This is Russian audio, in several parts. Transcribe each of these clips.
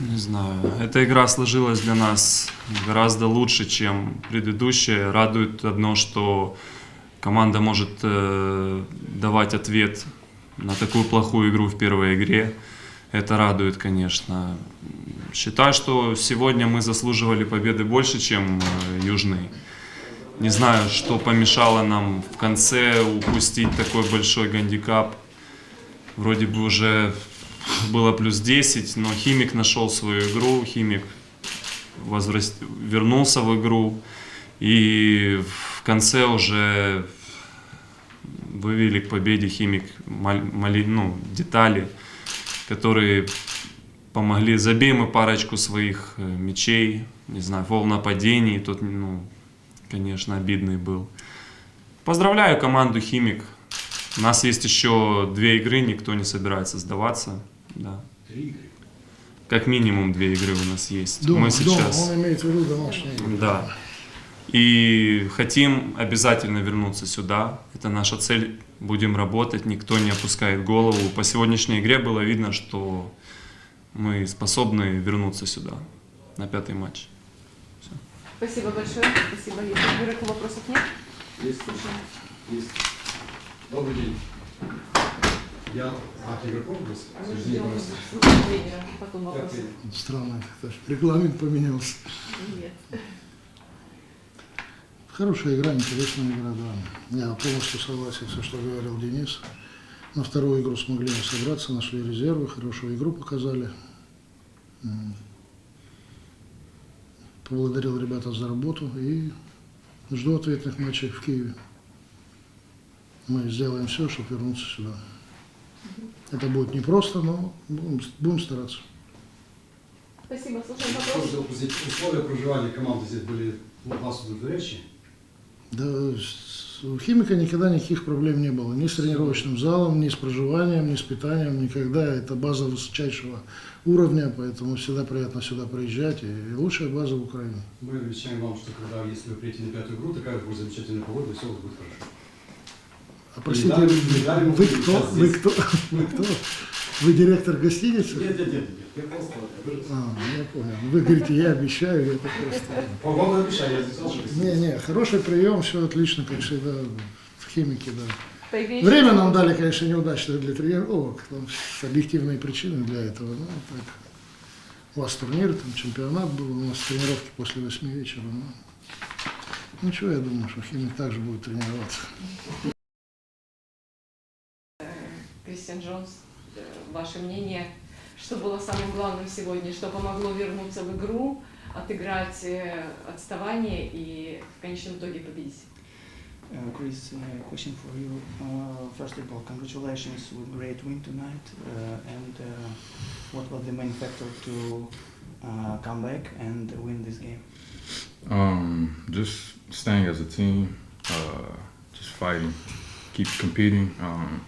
Не знаю. Эта игра сложилась для нас гораздо лучше, чем предыдущая. Радует одно, что команда может э, давать ответ на такую плохую игру в первой игре. Это радует, конечно. Считаю, что сегодня мы заслуживали победы больше, чем э, Южный. Не знаю, что помешало нам в конце упустить такой большой гандикап. Вроде бы уже было плюс 10, но Химик нашел свою игру, Химик возврас... вернулся в игру. И в конце уже вывели к победе Химик мал- мали- ну, детали, которые помогли. Забей мы парочку своих э, мячей, не знаю, фол нападений, тот, ну, конечно, обидный был. Поздравляю команду Химик. У нас есть еще две игры, никто не собирается сдаваться. Да. Три игры. Как минимум две игры у нас есть. Дома, Мы дома, сейчас. он имеет в виду домашние игры. Да. И хотим обязательно вернуться сюда. Это наша цель. Будем работать, никто не опускает голову. По сегодняшней игре было видно, что мы способны вернуться сюда на пятый матч. Спасибо большое. Спасибо. Если вопросов нет? Есть, есть. Добрый день. Я Извините, ждем пожалуйста. слушать тренера, потом ты? Странно, это регламент поменялся. Нет. Хорошая игра, интересная игра, да. Я полностью согласен тем, что говорил Денис. На вторую игру смогли собраться, нашли резервы, хорошую игру показали. Поблагодарил ребята за работу и жду ответных матчей в Киеве. Мы сделаем все, чтобы вернуться сюда. Это будет непросто, но будем, будем стараться. Спасибо. Слушаем вопрос. упустить? Условия проживания команды здесь были вас удовлетворяющие? Да, у химика никогда никаких проблем не было. Ни с тренировочным залом, ни с проживанием, ни с питанием. Никогда. Это база высочайшего уровня, поэтому всегда приятно сюда приезжать. И лучшая база в Украине. Мы обещаем вам, что когда, если вы приедете на пятую игру, такая будет замечательная погода, и все будет хорошо. А простите, вы будем кто? Вы кто? Вы кто? Вы директор гостиницы? Нет, нет, нет, нет. Я просто... А, я понял. Вы говорите, я обещаю, это просто... По вам обещаю, я здесь слушаю. Не-не, хороший прием, все отлично, как всегда, в химике, да. Время нам дали, конечно, неудачное для тренировок, там с- объективные причины для этого. Ну, так. У вас турнир, там чемпионат был, у нас тренировки после восьми вечера. Ну, ничего, я думаю, что химик также будет тренироваться. Кристиан Джонс, э, ваше мнение, что было самым главным сегодня, что помогло вернуться в игру, отыграть э, отставание и в конечном итоге победить? Uh, Chris, uh, question for you. Uh, first of all, congratulations with great win tonight. Uh, and uh, what was the main factor to uh, come back and win this game? Um, just staying as a team, uh, just fighting, keep competing. Um,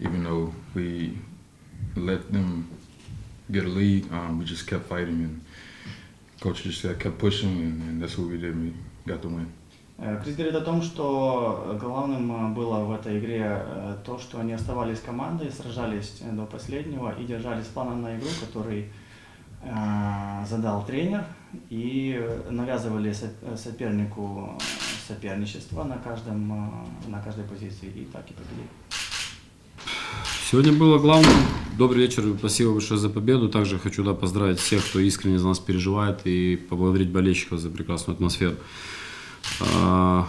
even though we let them get a lead, um, we just kept fighting, and coach just said, kept pushing, and, and that's what we did. We got the win. Э, Крис говорит о том, что главным э, было в этой игре э, то, что они оставались командой, сражались э, до последнего и держались плана на игру, который э, задал тренер, и э, навязывали со- сопернику соперничество на, каждом, э, на каждой позиции, и так и победили. Сегодня было главным. Добрый вечер, спасибо большое за победу. Также хочу да, поздравить всех, кто искренне за нас переживает, и поблагодарить болельщиков за прекрасную атмосферу. А,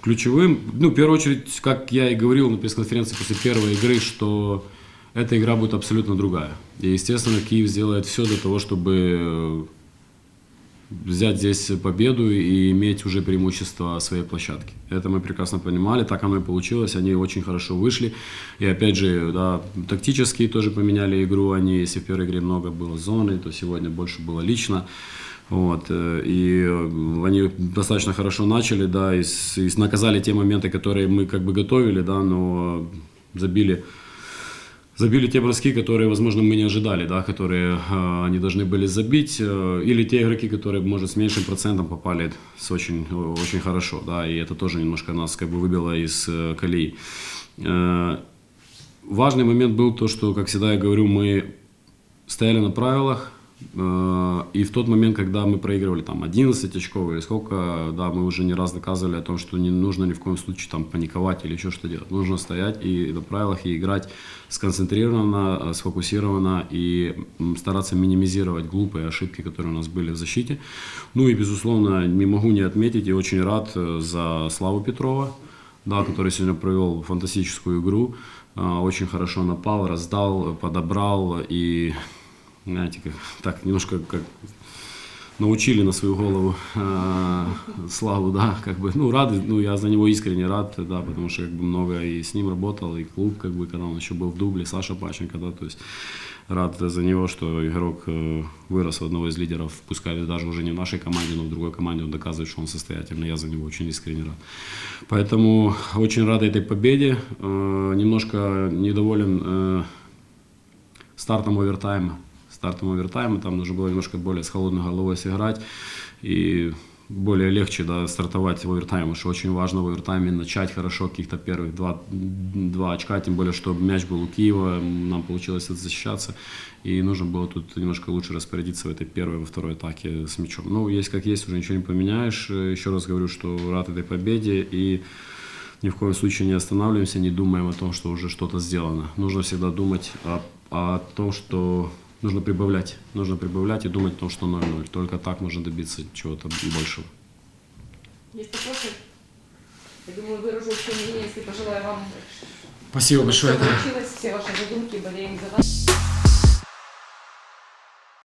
Ключевым, ну, в первую очередь, как я и говорил на пресс-конференции после первой игры, что эта игра будет абсолютно другая. И, естественно, Киев сделает все для того, чтобы взять здесь победу и иметь уже преимущество своей площадки. Это мы прекрасно понимали, так оно и получилось, они очень хорошо вышли. И опять же, да, тактически тоже поменяли игру, они, если в первой игре много было зоны, то сегодня больше было лично. Вот, э, и э, они достаточно хорошо начали, да, и, и наказали те моменты, которые мы как бы готовили, да, но забили забили те броски, которые, возможно, мы не ожидали, да, которые э, они должны были забить, э, или те игроки, которые, может, с меньшим процентом попали с очень, очень хорошо, да, и это тоже немножко нас как бы выбило из э, колеи. Э, важный момент был то, что, как всегда я говорю, мы стояли на правилах, и в тот момент, когда мы проигрывали там 11 очков или сколько, да, мы уже не раз доказывали о том, что не нужно ни в коем случае там паниковать или еще что делать. Нужно стоять и на правилах и играть сконцентрированно, э, сфокусированно и стараться минимизировать глупые ошибки, которые у нас были в защите. Ну и, безусловно, не могу не отметить и очень рад э, за Славу Петрова, да, который сегодня провел фантастическую игру, очень хорошо напал, раздал, подобрал и, знаете, как, так немножко как научили на свою голову а, Славу, да, как бы, ну, рады, ну, я за него искренне рад, да, потому что, как бы, много и с ним работал, и клуб, как бы, когда он еще был в дубле, Саша Пащенко, да, то есть рад за него, что игрок э, вырос в одного из лидеров, пускай даже уже не в нашей команде, но в другой команде он доказывает, что он состоятельный, я за него очень искренне рад. Поэтому очень рад этой победе, Э, немножко недоволен э, стартом овертайма. Стартом овертайма там нужно было немножко более с холодной головой сыграть и более легче да, стартовать в овертайме, что очень важно в овертайме начать хорошо каких-то первых два, два очка, тем более, что мяч был у Киева, нам получилось защищаться, и нужно было тут немножко лучше распорядиться в этой первой, во второй атаке с мячом. Ну, есть как есть, уже ничего не поменяешь. Еще раз говорю, что рад этой победе, и ни в коем случае не останавливаемся, не думаем о том, что уже что-то сделано. Нужно всегда думать о, о том, что нужно прибавлять. Нужно прибавлять и думать о том, что 0-0. Только так можно добиться чего-то большего. Есть вопросы? Я думаю, выражу общее мнение, если пожелаю вам, Спасибо все получилось, все ваши задумки, болеем за вас.